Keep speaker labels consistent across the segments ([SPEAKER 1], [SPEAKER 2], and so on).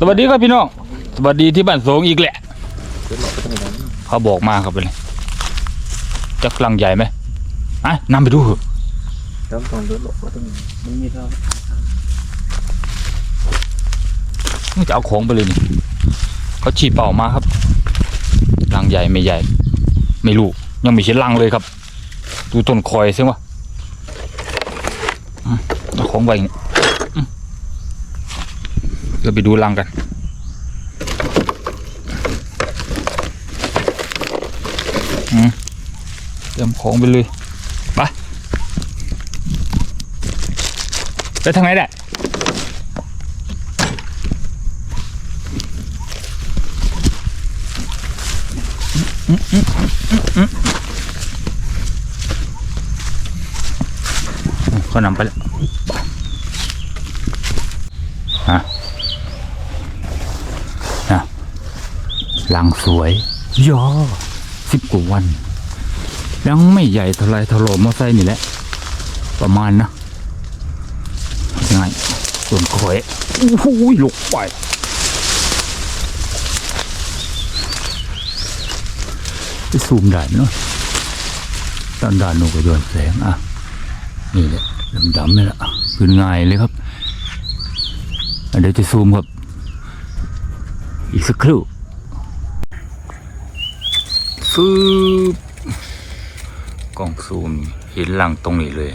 [SPEAKER 1] สวัสดีครับพี่น้อง สวัสดีที่บ้านสงอีกแหละ เขาบอกมาครับไปเลยจะกลังใหญ่ไหมอะนำไปดูเถอะ
[SPEAKER 2] เริ่มต้นรถหลบก็ต้องมันมีเท่า
[SPEAKER 1] จะเอาของไปเลยนี่เขาฉีดเป่ามาครับลังใหญ่ไม่ใหญ่ ไม่รู้ยังไม่ใช่ลังเลยครับ ดูต้นคอยซิวะอืมเอาของไปนี่อืม เดี๋ยวไปดูลังกัน เตรียมของไปเลยไปไปทางไหนได้เขานำไปแล้วฮะนะ หลังสวยยอสิบกว่าวัน ยังไม่ใหญ่เท่าไรเท่าโลมอไซค์นี่แหละ ประมาณนะยังไงส่วนคอยโอ้โหลุกไปจะซูมได้เนาะด้านด้านนูก็ย้อนแสงอะ นี่แหละดำๆนี่แหละขึ้นง่ายเลยครับเดี๋ยวจะซูมครับ อีกสักครู่ ฟืบกล้องซูมเห็นหลังตรงนี้เลย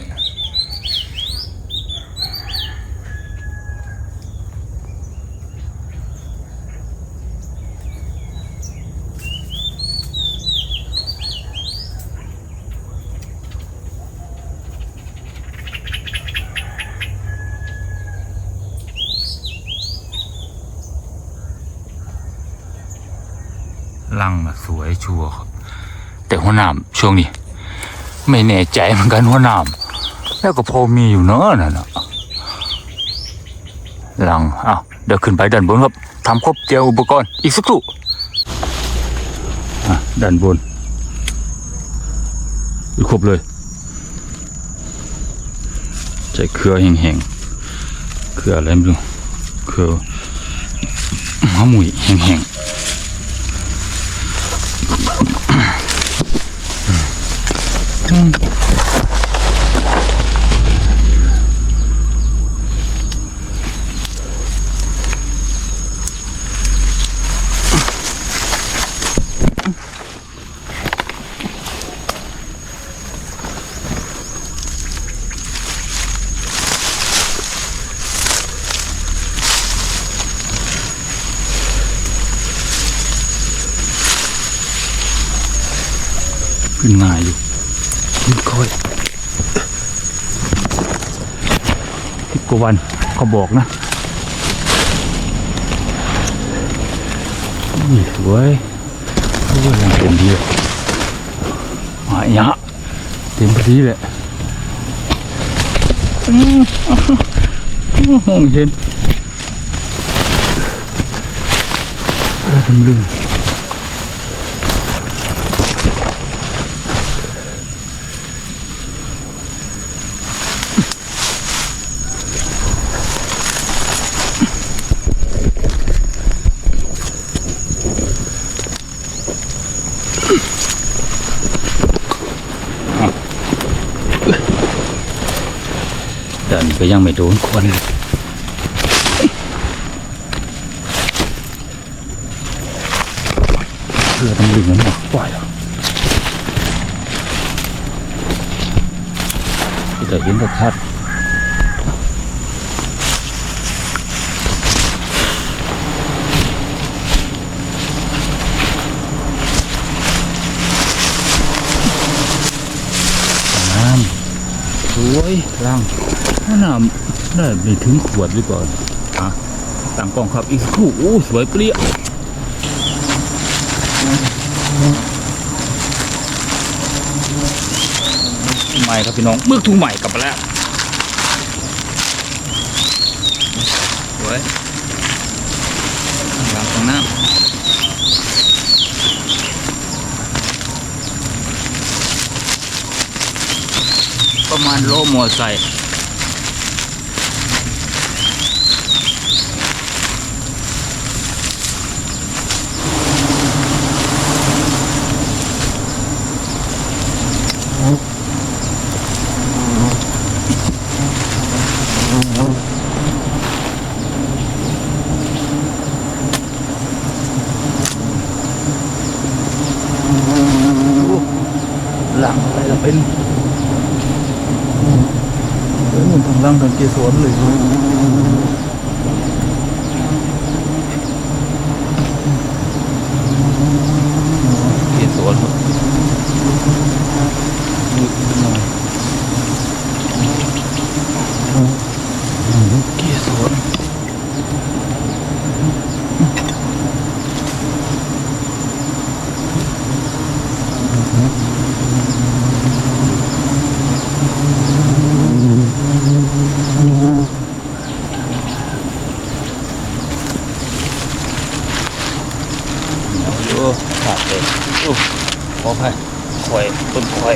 [SPEAKER 1] ลังน่ะสวยชัวร์ครับ หัวหนามช่วงนี้ ไม่แน่ใจเหมือนกันหัวหนามแล้วก็พอมีอยู่เนอะนั่นน่ะลังอ้าวเดี๋ยวขึ้นไปด้านบนครับทำครบเตรียมอุปกรณ์อีกสักครู่ด้านบนอีกครบเลยใช้เครือแห้งๆเครืออะไรไม่รู้เครือมะหมุยแห้งๆ ขึ้นง่ายอยู่ขึ้นค่อยสิบ กว่าวันเขาบอกนะนี่สวยโอ้ยยังเต็มที่เลยหายะเต็มที่เลยอืมมองเห็นเออทำลืม แต่อันนี้ ก็ยังไม่โดนควนเลยเพื่อต้องดึงมันออกปล่อยหรอะจะเห็นชัดสวยล่าง น้ำน่าไม่ถึงขวดหรือเปล่าอะต่างกล้องครับอีกคู่โอ้สวยเปรี้ยใหม่ครับพี่น้องเมึกถุงใหม่กลับมาแล้วสวยหลังของน้ำประมาณโลมอไซค์ เป็นเออมันทางล่างทางเกสวนหรือกสรครับดูขึ้นหน่อยเกสร เหนียวอยู่ขาดเลยโอ้ขออภัยข่อยต้นข่อย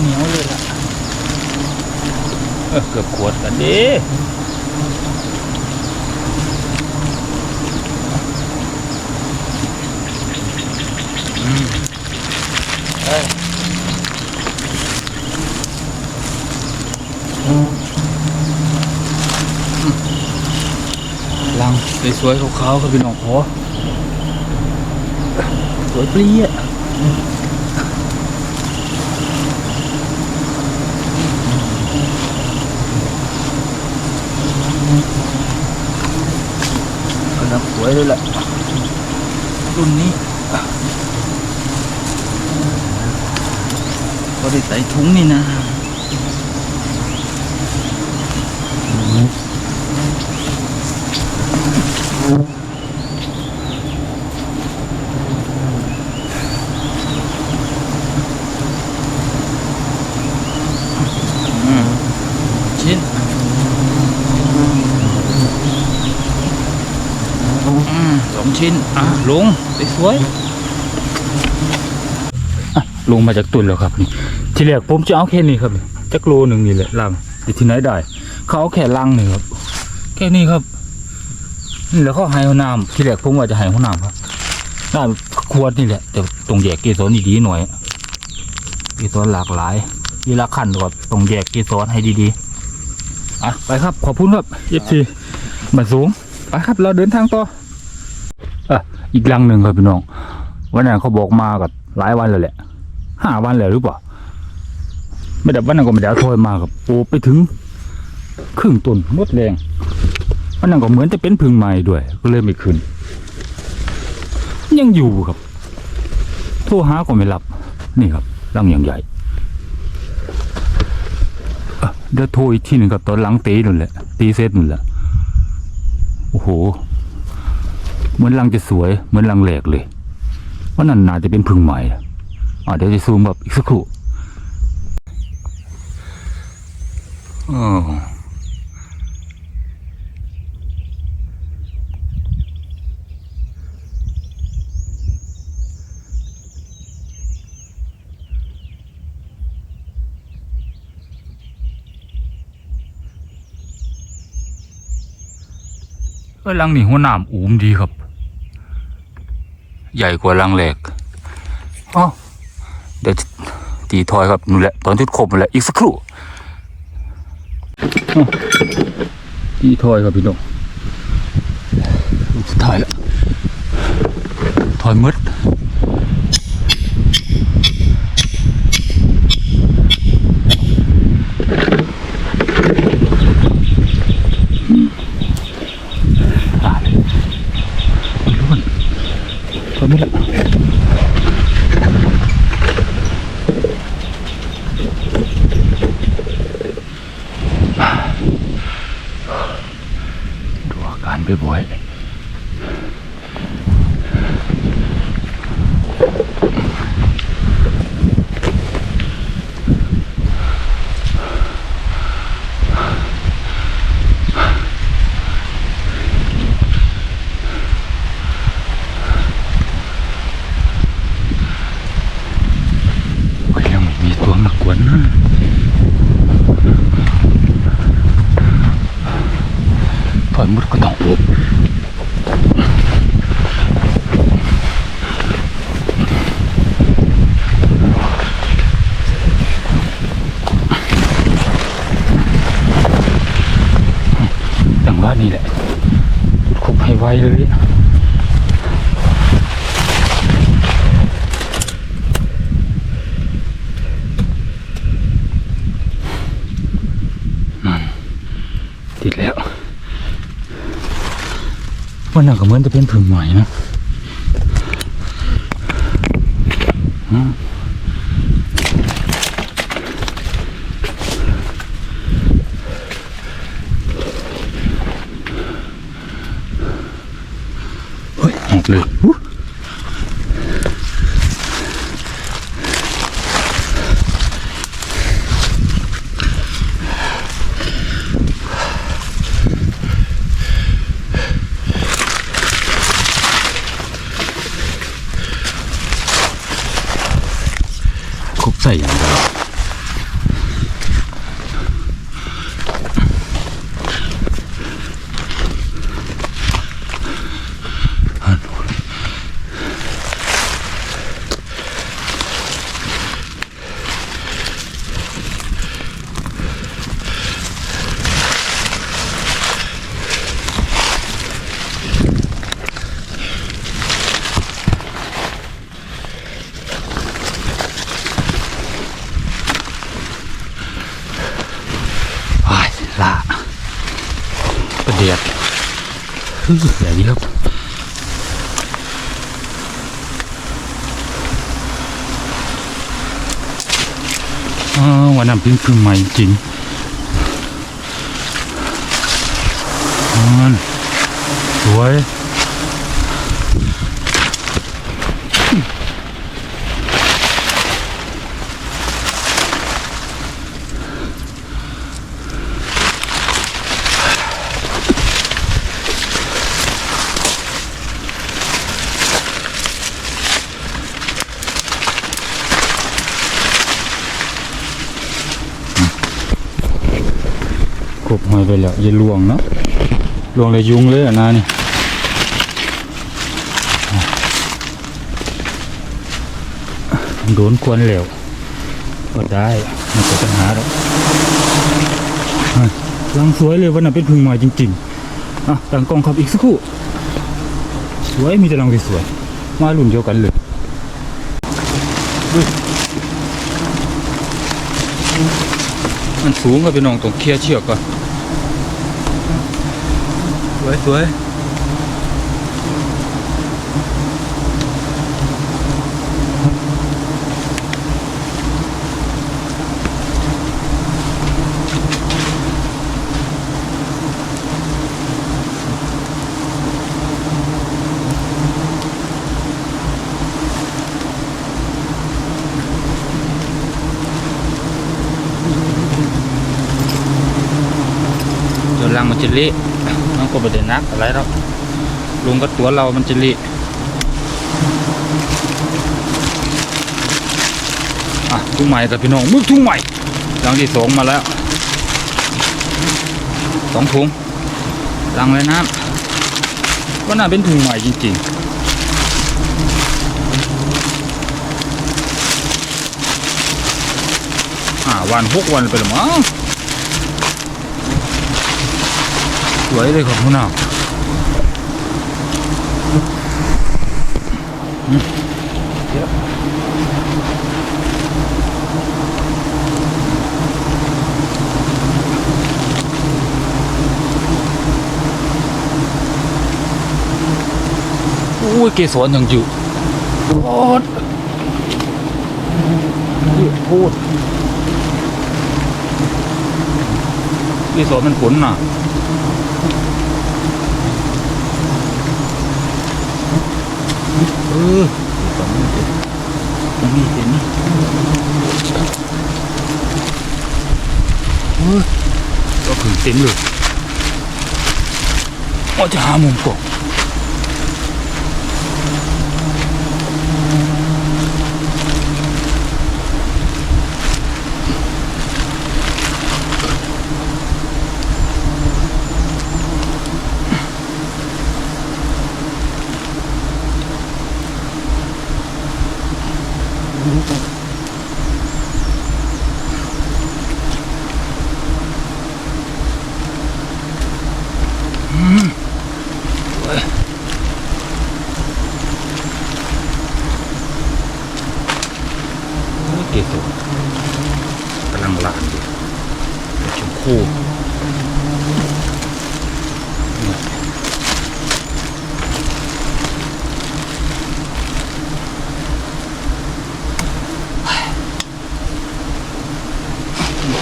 [SPEAKER 1] เหนียวเลยล่ะเออเกือบขวดกันดิอืมเอ้ยลัง สวยๆขาวๆครับพี่น้องขอสวยเปรี้ยกำลังสวยเลยแหละรุ่นนี้ก็ได้ใส่ถุงนี่นะ ชิ้นอืมสอง ชิ้น อะลงสวยๆอะลงมาจากตุนแล้วครับนี่ที่แรกผมจะเอาแค่นี้ครับจักโลหนึ่งนี่แหละลังแต่ที่ไหนได้ เขาเอาแค่ลังหนึ่งครับ แค่นี้ครับนี่แล้วเขาให้ห้องน้ำที่แรกผมว่าจะให้ห้องน้ำครับน้ำควรนี่แหละแต่ตรงแยกเกสรดีๆหน่อยเกสรหลากหลายเวลาขันก็ตรงแยกเกสรให้ดีๆอะไปครับขอบคุณครับเอฟซีบันสูงไปครับเราเดินทางต่อ อะอีกลังหนึ่งครับพี่น้อง วันนั้นเขาบอกมากับหลายวันแล้วแหละห้าวันแล้วหรือเปล่าไม่ได้วันนั้นก็ไม่ได้เอาโทรมาครับโอ้ไปถึง ครึ่งต้นหมดแรงวันนั้นก็เหมือนจะเป็นพึ่งใหม่ด้วย ก็เลยไม่ขึ้น ยังอยู่ครับ โทรหาก็ไม่รับ นี่ครับลังอย่างใหญ่เดี๋ยวโทรอีกทีหนึ่งกับตอนหลังตีนั่นแหละตีเซตนั่นแหละโอ้โห เหมือนลังจะสวย เหมือนลังแหลกเลยว่านั่นน่าจะเป็นพึ่งใหม่อะอะเดี๋ยวจะซูมแบบอีกสักครู่อ๋อเออลังนี่หัวหนามอูมดีครับ ใหญ่กว่าลังแหลกอ๋อเดี๋ยวตีทอยครับนู่นแหละตอนที่ครบนั่นแหละอีกสักครู่อ้าวตีทอยครับพี่น้องลูกสุดท้ายแล้วทอยมืด ว่านี่แหละจุดคบให้ไวเลยติดแล้ววันหนักก็เหมือนจะเป็นผึ่งใหม่นะอืม เฮ้ยอย่าเยอะอ๋อวันนั้นเป็นพึ่งใหม่จริงนั่นสวย อยไปแล้วอย่าลวงเนาะลวงเลยยุงเลยอะนานี่โดนควนเหลวก็ได้ไม่เป็นปัญหาหรอกอลังสวยเลยวันนั้นเป็นพึ่งใหม่จริงๆอะตั้งกล้องครับอีกสักครู่ สวยมีแต่ลังสวยมารุ่นเดียวกันเลยมันสูงครับพี่น้องต้องเคลียร์เชือกก่อน สวยสว เดี๋ยวลังมันจะเละมันก็ไม่ได้นักอะไรหรอกลุงก็ตัวเรามันจะเละอะทุ่งใหม่กับพี่น้องมึกทุ่งใหม่ลังที่สองมาแล้วสองถุงลังเลยน้ำก็น่าเป็นถุงใหม่จริงๆอ่าวันหกวันไปแล้วมั้ง สวยเลยครับคุณน้าโอ้ยเกสรยังอยู่โคตรเยอะโคตรเกสรมันผลน่ะ เออตรงนี้เห็นตรงนี้เห็นเออก็ถึงเต็มเลยว่าจะหามุมกบ itu tenang lah cukup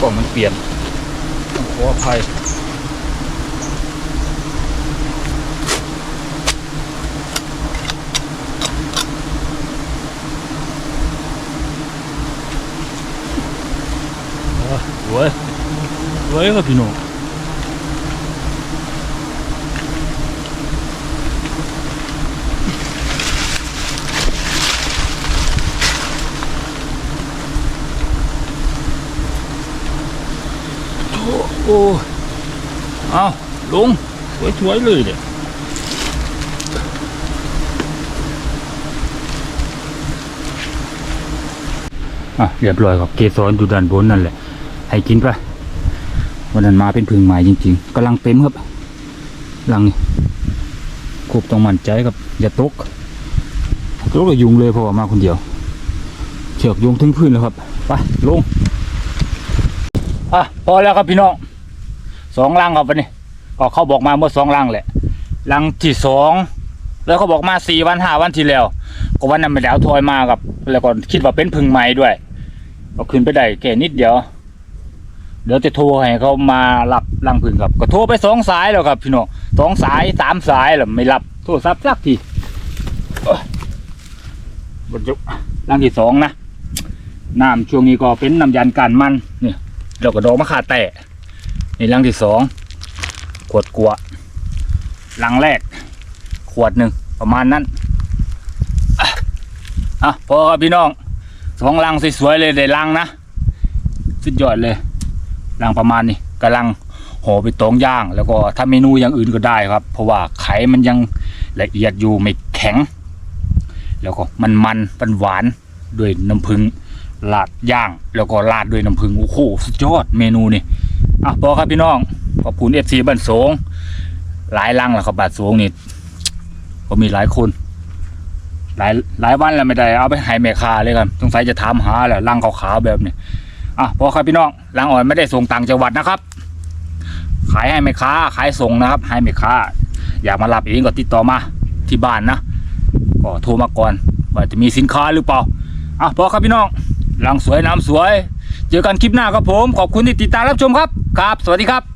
[SPEAKER 1] กล่องมันเปลี่ยนขออภัย สวยครับพี่น้องโอ้เอาลงสวยๆเลยเนี่ยอะเรียบร้อยครับเกสรอยู่ด้านบนนั่นแหละ ให้กินไป วันนั้นมาเป็นพึ่งใหม่จริง ๆกำลังเต็มครับลังนี่ควบต้องมั่นใจครับอย่าตกตกแล้วยุงเลยพราะว่ามาคนเดียว เชือกยุงถึงพื้นแล้วครับไปลงอะพอแล้วครับพี่น้องสองลังครับวันนี้ก็เขาบอกมาเมื่อสองลังแหละลังที่สองแล้วเขาบอกมาสี่วันห้าวันที่แล้ว ก็วันนั้นไม่ได้เอาทอยมากับ แล้วก็คิดว่าเป็นพึ่งใหม่ด้วยก็ขึ้นไปได้แค่นิดเดียว เดี๋ยวจะโทรให้เขามารับรังพึ่งครับ ก็โทรไปสองสายแล้วครับ พี่น้องสองสายสามสายแล้วไม่รับโทรศัพท์สักทีบรรจุรังที่สองนะน้ำช่วงนี้ก็เป็นน้ำยันกันมันนี่เราก็ดอกมะขาแตะนี่รังที่สองขวดกัวรังแรก ขวดหนึ่งประมาณนั้นอะอะพอครับพี่น้องสองรังสวยๆเลยได้รังนะสุดยอดเลย รังประมาณนี้กำลังห่อไปตองย่าง แล้วก็ถ้าเมนูอย่างอื่นก็ได้ครับ เพราะว่าไข่มันยังละเอียดอยู่ไม่แข็ง แล้วก็มันมันมันหวานด้วยน้ำผึ้งลาดย่าง แล้วก็ลาดด้วยน้ำผึ้งโอ้โหสุดยอดเมนูนี่อะพอครับพี่น้องขอบคุณเอฟซีบ้านโสงหลายรังแล้วครับบานโสงนี่ก็มีหลายคน หลายหลายวันแล้วไม่ได้เอาไปให้แม่ค้าเลยครับสงสัยจะถามหาแหละรังขาวๆแบบนี้ อะพอครับพี่น้องล้างอ่อนไม่ได้ส่งต่างจังหวัดนะครับ ขายให้แม่ค้า ขายส่งนะครับ ให้แม่ค้า อยากมารับเองก็ติดต่อมาที่บ้านนะก็โทรมาก่อนว่าจะมีสินค้าหรือเปล่าอะพอครับพี่น้องล้างสวยน้ำสวย เจอกันคลิปหน้าครับผม ขอบคุณที่ติดตามรับชมครับ ครับ สวัสดีครับ